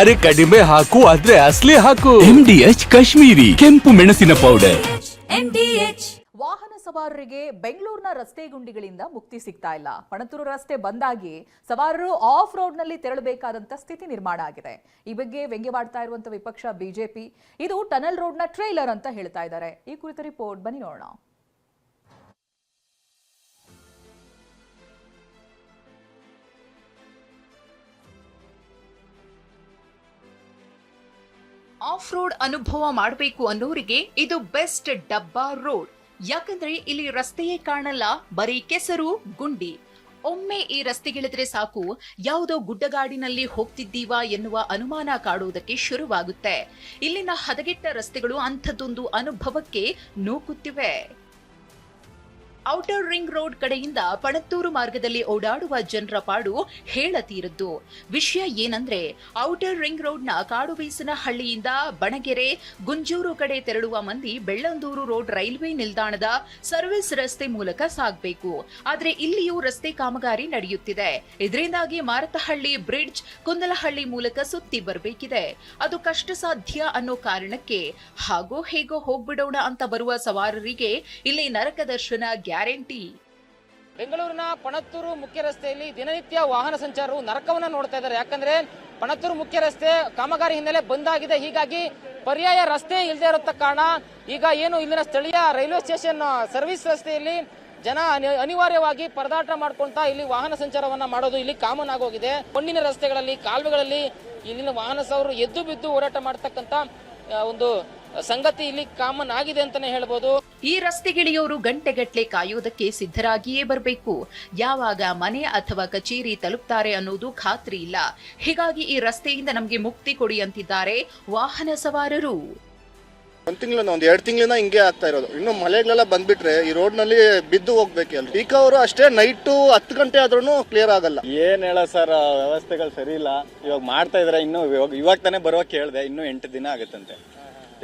ಅರೆ ಕಡಿಮೆ ಹಾಕು ಆದ್ರೆ ಅಸ್ಲಿ ಹಾಕು. ಎಂಡಿಎಚ್ ಕಾಶ್ಮೀರಿ ಕೆಂಪು ಮೆಣಸಿನ ಪೌಡರ್ MDH ವಾಹನ ಸವಾರರಿಗೆ ಬೆಂಗಳೂರಿನ ರಸ್ತೆ ಗುಂಡಿಗಳಿಂದ ಮುಕ್ತಿ ಸಿಗ್ತಾ ಇಲ್ಲ. ಪಣತೂರು ರಸ್ತೆ ಬಂದಾಗಿ ಸವಾರರು ಆಫ್ ರೋಡ್ನಲ್ಲಿ ತೆರಳಬೇಕಾದಂತ ಸ್ಥಿತಿ ನಿರ್ಮಾಣ ಆಗಿದೆ. ಈ ಬಗ್ಗೆ ವ್ಯಂಗ್ಯವಾಡ್ತಾ ಇರುವಂತಹ ವಿಪಕ್ಷ ಬಿಜೆಪಿ ಇದು ಟನಲ್ ರೋಡ್ನ ಟ್ರೈಲರ್ ಅಂತ ಹೇಳ್ತಾ ಇದ್ದಾರೆ. ಈ ಕುರಿತ ರಿಪೋರ್ಟ್ ಬನ್ನಿ ನೋಡೋಣ. ಆಫ್ ರೋಡ್ ಅನುಭವ ಮಾಡಬೇಕು ಅನ್ನೋರಿಗೆ ಇದು ಬೆಸ್ಟ್ ಡಬ್ಬಾ ರೋಡ್. ಯಾಕಂದ್ರೆ ಇಲ್ಲಿ ರಸ್ತೆಯೇ ಕಾಣಲ್ಲ, ಬರೀ ಕೆಸರು, ಗುಂಡಿ. ಒಮ್ಮೆ ಈ ರಸ್ತೆಗಿಳಿದ್ರೆ ಸಾಕು, ಯಾವುದೋ ಗುಡ್ಡಗಾಡಿನಲ್ಲಿ ಹೋಗ್ತಿದ್ದೀವಾ ಎನ್ನುವ ಅನುಮಾನ ಕಾಡುವುದಕ್ಕೆ ಶುರುವಾಗುತ್ತೆ. ಇಲ್ಲಿನ ಹದಗೆಟ್ಟ ರಸ್ತೆಗಳು ಅಂಥದ್ದೊಂದು ಅನುಭವಕ್ಕೆ ನೂಕುತ್ತಿವೆ. ಔಟರ್ ರಿಂಗ್ ರೋಡ್ ಕಡೆಯಿಂದ ಪಣತ್ತೂರು ಮಾರ್ಗದಲ್ಲಿ ಓಡಾಡುವ ಜನರ ಪಾಡು ಹೇಳತೀರದ್ದು ವಿಷಯ ಏನಂದ್ರೆ, ಔಟರ್ ರಿಂಗ್ ರೋಡ್ನ ಕಾಡುಬೀಸನಹಳ್ಳಿಯಿಂದ ಬಣಗೆರೆ, ಗುಂಜೂರು ಕಡೆ ತೆರಳುವ ಮಂದಿ ಬೆಳ್ಳಂದೂರು ರೋಡ್ ರೈಲ್ವೆ ನಿಲ್ದಾಣದ ಸರ್ವಿಸ್ ರಸ್ತೆ ಮೂಲಕ ಸಾಗಬೇಕು. ಆದರೆ ಇಲ್ಲಿಯೂ ರಸ್ತೆ ಕಾಮಗಾರಿ ನಡೆಯುತ್ತಿದೆ. ಇದರಿಂದಾಗಿ ಮಾರತಹಳ್ಳಿ ಬ್ರಿಡ್ಜ್ ಕುಂದಲಹಳ್ಳಿ ಮೂಲಕ ಸುತ್ತಿ ಬರಬೇಕಿದೆ. ಅದು ಕಷ್ಟ ಸಾಧ್ಯ ಅನ್ನೋ ಕಾರಣಕ್ಕೆ ಹಾಗೋ ಹೇಗೋ ಹೋಗ್ಬಿಡೋಣ ಅಂತ ಬರುವ ಸವಾರರಿಗೆ ಇಲ್ಲಿ ನರಕ ದರ್ಶನ ಗ್ಯಾರಂಟಿ. ಬೆಂಗಳೂರಿನ ಪಣತ್ತೂರು ಮುಖ್ಯ ರಸ್ತೆಯಲ್ಲಿ ದಿನನಿತ್ಯ ವಾಹನ ಸಂಚಾರವು ನರಕವನ್ನ ನೋಡ್ತಾ ಇದ್ದಾರೆ. ಯಾಕಂದ್ರೆ ಪಣತ್ತೂರು ಮುಖ್ಯ ರಸ್ತೆ ಕಾಮಗಾರಿ ಹಿನ್ನೆಲೆ ಬಂದಾಗಿದೆ. ಹೀಗಾಗಿ ಪರ್ಯಾಯ ರಸ್ತೆ ಇಲ್ಲದೆ ಇರೋದ ಕಾರಣ ಈಗ ಏನು ಇಲ್ಲಿನ ಸ್ಥಳೀಯ ರೈಲ್ವೆ ಸ್ಟೇಷನ್, ಸರ್ವಿಸ್ ರಸ್ತೆಯಲ್ಲಿ ಜನ ಅನಿ- ಅನಿವಾರ್ಯವಾಗಿ ಪರದಾಟ ಮಾಡ್ಕೊಂತ ಇಲ್ಲಿ ವಾಹನ ಸಂಚಾರವನ್ನ ಮಾಡೋದು ಇಲ್ಲಿ ಕಾಮನ್ ಆಗೋಗಿದೆ. ಮಣ್ಣಿನ ರಸ್ತೆಗಳಲ್ಲಿ, ಕಾಲುವೆಗಳಲ್ಲಿ ಇಲ್ಲಿನ ವಾಹನ ಸವರು ಎದ್ದು ಬಿದ್ದು ಓಡಾಟ ಮಾಡ್ತಕ್ಕಂತ ಒಂದು ಸಂಗತಿ ಇಲ್ಲಿ ಕಾಮನ್ ಆಗಿದೆ ಅಂತಾನೆ ಹೇಳ್ಬೋದು. ಈ ರಸ್ತೆಗಿಳಿಯೋರು ಗಂಟೆಗಟ್ಟಲೆ ಕಾಯೋದಕ್ಕೆ ಸಿದ್ಧರಾಗಿಯೇ ಬರಬೇಕು. ಯಾವಾಗ ಮನೆ ಅಥವಾ ಕಚೇರಿ ತಲುಪ್ತಾರೆ ಅನ್ನೋದು ಖಾತ್ರಿ ಇಲ್ಲ. ಹೀಗಾಗಿ ಈ ರಸ್ತೆಯಿಂದ ನಮಗೆ ಮುಕ್ತಿ ಕೊಡಿ ಅಂತಿದ್ದಾರೆ ವಾಹನ ಸವಾರರು. ಒಂದ್ ತಿಂಗಳಿಂದ ಒಂದ್ ಎರಡ್ ತಿಂಗಳಿಂದ ಹಿಂಗೆ ಆಗ್ತಾ ಇರೋದು. ಇನ್ನು ಮಳೆಗಳೆಲ್ಲ ಬಂದ್ಬಿಟ್ರೆ ಈ ರೋಡ್ನಲ್ಲಿ ಬಿದ್ದು ಹೋಗ್ಬೇಕು ಎಲ್ರು. ಈಗ ಅವರು ಅಷ್ಟೇ ನೈಟು ಹತ್ತು ಗಂಟೆ ಆದ್ರೂ ಕ್ಲಿಯರ್ ಆಗಲ್ಲ. ಏನ್ ಹೇಳ ಸರ್ ವ್ಯವಸ್ಥೆಗಳು ಸರಿ ಇಲ್ಲ. ಇವಾಗ ಮಾಡ್ತಾ ಇದ್ರೆ ಇನ್ನು ಇವಾಗ ಇವಾಗ ತಾನೇ ಬರೋಕೆ ಹೇಳಿದೆ ಇನ್ನು ಎಂಟು ದಿನ ಆಗುತ್ತಂತೆ.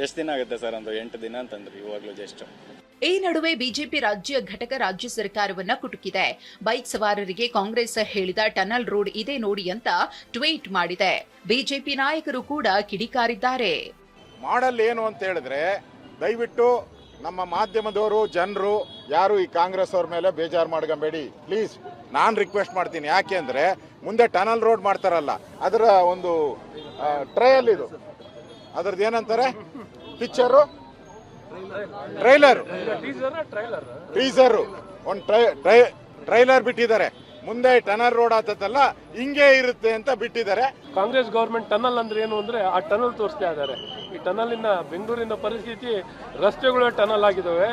ಎಷ್ಟು ದಿನ ಆಗುತ್ತೆ ಸರ್ ಒಂದು ಎಂಟು ದಿನ ಅಂತಂದ್ರೆ ಇವಾಗಲೂ ಜಸ್ಟ್ ಈ ನಡುವೆ ಬಿಜೆಪಿ ರಾಜ್ಯ ಘಟಕ ರಾಜ್ಯ ಸರ್ಕಾರವನ್ನ ಕುಟುಕಿದೆ. ಬೈಕ್ ಸವಾರರಿಗೆ ಕಾಂಗ್ರೆಸ್ ಹೇಳಿದ ಟನಲ್ ರೋಡ್ ಇದೆ ನೋಡಿ ಅಂತ ಟ್ವೀಟ್ ಮಾಡಿದೆ. ಬಿಜೆಪಿ ನಾಯಕರು ಕೂಡ ಕಿಡಿಕಾರಿದ್ದಾರೆ. ಮಾಡಲ್ ಏನು ಅಂತ ಹೇಳಿದ್ರೆ ದಯವಿಟ್ಟು ನಮ್ಮ ಮಾಧ್ಯಮದವರು ಜನರು ಯಾರು ಈ ಕಾಂಗ್ರೆಸ್ ಅವ್ರ ಮೇಲೆ ಬೇಜಾರು ಮಾಡ್ಕೊಂಬೇಡಿ. ಪ್ಲೀಸ್ ನಾನು ರಿಕ್ವೆಸ್ಟ್ ಮಾಡ್ತೀನಿ. ಯಾಕೆ ಅಂದ್ರೆ ಮುಂದೆ ಟನಲ್ ರೋಡ್ ಮಾಡ್ತಾರಲ್ಲ ಅದರ ಒಂದು ಟ್ರಯಲ್ ಇದು. ಅದ್ರದ್ದು ಏನಂತಾರೆ? ಪಿಕ್ಚರು ಟ್ರೈಲರ್ ಟೀಸರ್ ಒಂದು ಟ್ರೈಲರ್ ಬಿಟ್ಟಿದ್ದಾರೆ. ಮುಂದೆ ಟನಲ್ ರೋಡ್ ಆತತ್ತಲ್ಲ ಹಿಂಗೆ ಇರುತ್ತೆ ಅಂತ ಬಿಟ್ಟಿದ್ದಾರೆ. ಕಾಂಗ್ರೆಸ್ ಗೌರ್ಮೆಂಟ್ ಟನಲ್ ಅಂದ್ರೆ ಏನು ಅಂದ್ರೆ ಆ ಟನಲ್ ತೋರಿಸ್ತಾ ಇದ್ದಾರೆ. ಈ ಟನಲಿನ ಬೆಂಗಳೂರಿನ ಪರಿಸ್ಥಿತಿ ರಸ್ತೆಗಳು ಟನಲ್ ಆಗಿದ್ದಾವೆ.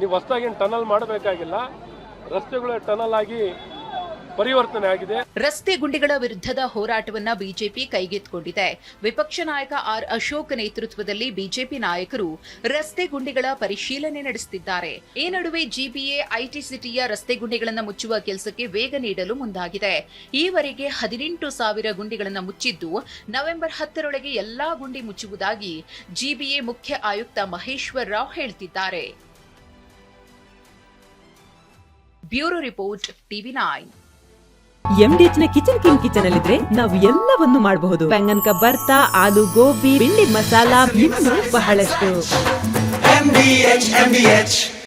ನೀವು ಹೊಸದಾಗಿ ಟನಲ್ ಮಾಡಬೇಕಾಗಿಲ್ಲ. ರಸ್ತೆಗಳು ಟನಲ್ ಆಗಿ ಪರಿವರ್ತನೆ ಆಗಿದೆ. ರಸ್ತೆ ಗುಂಡಿಗಳ ವಿರುದ್ಧದ ಹೋರಾಟವನ್ನ ಬಿಜೆಪಿ ಕೈಗೆತ್ತಿಕೊಂಡಿದೆ. ವಿಪಕ್ಷ ನಾಯಕ ಆರ್ ಅಶೋಕ್ ನೇತೃತ್ವದಲ್ಲಿ ಬಿಜೆಪಿ ನಾಯಕರು ರಸ್ತೆ ಗುಂಡಿಗಳ ಪರಿಶೀಲನೆ ನಡೆಸುತ್ತಿದ್ದಾರೆ. ಈ ನಡುವೆ ಜಿಬಿಎ, ಐಟಿ ಸಿಟಿಯ ರಸ್ತೆ ಗುಂಡಿಗಳನ್ನು ಮುಚ್ಚುವ ಕೆಲಸಕ್ಕೆ ವೇಗ ನೀಡಲು ಮುಂದಾಗಿದೆ. ಈವರೆಗೆ ಹದಿನೆಂಟು ಸಾವಿರ ಗುಂಡಿಗಳನ್ನು ಮುಚ್ಚಿದ್ದು, ನವೆಂಬರ್ ಹತ್ತರೊಳಗೆ ಎಲ್ಲಾ ಗುಂಡಿ ಮುಚ್ಚುವುದಾಗಿ ಜಿಬಿಎ ಮುಖ್ಯ ಆಯುಕ್ತ ಮಹೇಶ್ವರ್ ರಾವ್ ಹೇಳ್ತಿದ್ದಾರೆ. Bureau report, TV nine. ಎಂಡಿಎಚ್ನ kitchen king kitchen ಅಲ್ಲಿದ್ರೆ ನಾವು ಎಲ್ಲವನ್ನು ಮಾಡಬಹುದು. ಬೆಂಗನ್ಕ ಬರ್ತಾ ಆಲೂ ಗೋಬಿ ಬಿಂಡಿ ಮಸಾಲಾ ಇನ್ನೂ ಬಹಳಷ್ಟು